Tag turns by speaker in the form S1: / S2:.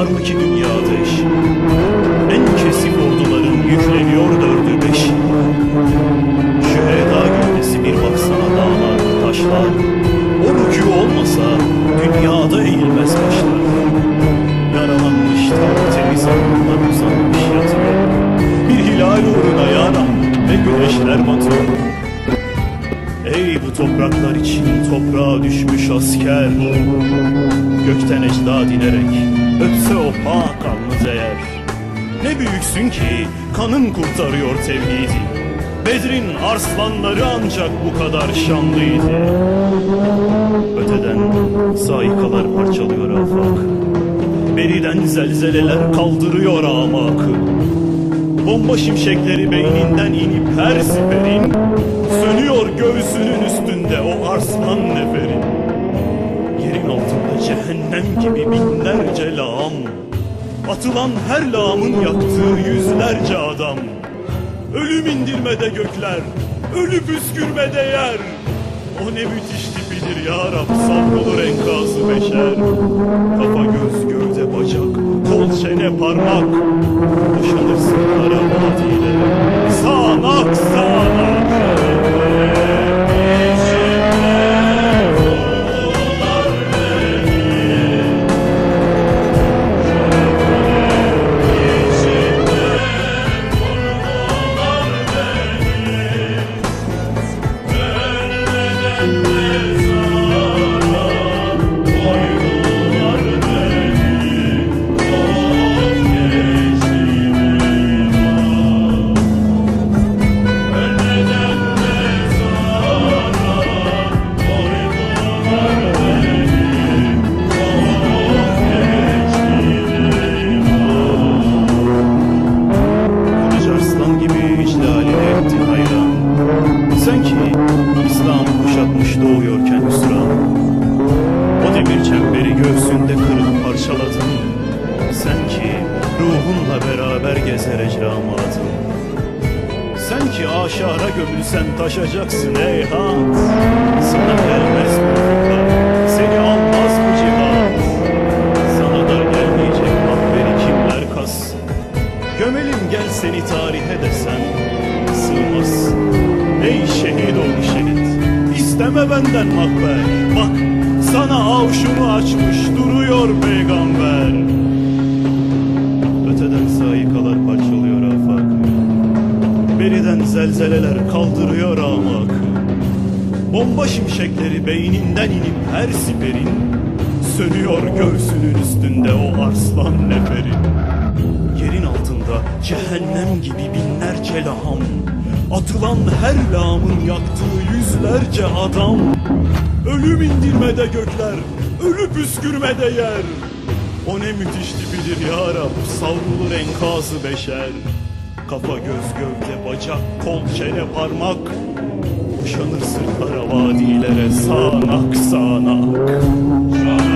S1: var mı ki dünyada eş? En kesif orduların yükleniyor dördü beş. Şu heda gülmesi bir baksana dağlar, taşlar. O rükû olmasa dünyada eğilmez başlar. Yaralanmış tertemiz alnından uzanmış yatıyor. Bir hilal uğruna yaram ve güneşler batıyor topraklar için toprağa düşmüş asker. Gökten ecda dinerek öpse o pak alnı değer. Ne büyüksün ki kanın kurtarıyor tevhidi. Bedrin arslanları ancak bu kadar şanlıydı. Öteden saikalar parçalıyor afak. Beriden zelzeleler kaldırıyor amakı. Bomba şimşekleri beyninden inip her siperin Sönüyor göğsünün o arslan neferin Yerin altında cehennem gibi binlerce lağım. Atılan her lağımın yaktığı yüzlerce adam. Ölüm indirmede gökler, ölü püskürmede yer. O ne müthiş tipidir ya Rab savrulur enkazı beşer. Kafa göz gövde bacak, kol çene parmak. Boşanırsın kara vadilere Sağanak sağanak doğuyorken hüsran O demir çemberi göğsünde kırıp parçaladın. Sen ki ruhunla beraber gezer ecramatın Sen ki aşara gömülsen taşacaksın ey hat. Sana gelmez bu seni almaz İsteme benden makber. Bak sana avşunu açmış duruyor peygamber. Öteden saikalar parçalıyor afakı Beriden zelzeleler kaldırıyor amakı Bomba şimşekleri beyninden inip her siperin Sönüyor göğsünün üstünde o arslan neferin Altında cehennem gibi binlerce laham Atılan her lağımın yaktığı yüzlerce adam. Ölüm indirmede gökler, ölü püskürmede yer. O ne müthiş tipidir ya Rab, savrulur enkazı beşer. Kafa göz gövde bacak kol çene parmak. Boşanır sırtlara vadilere sağanak sağanak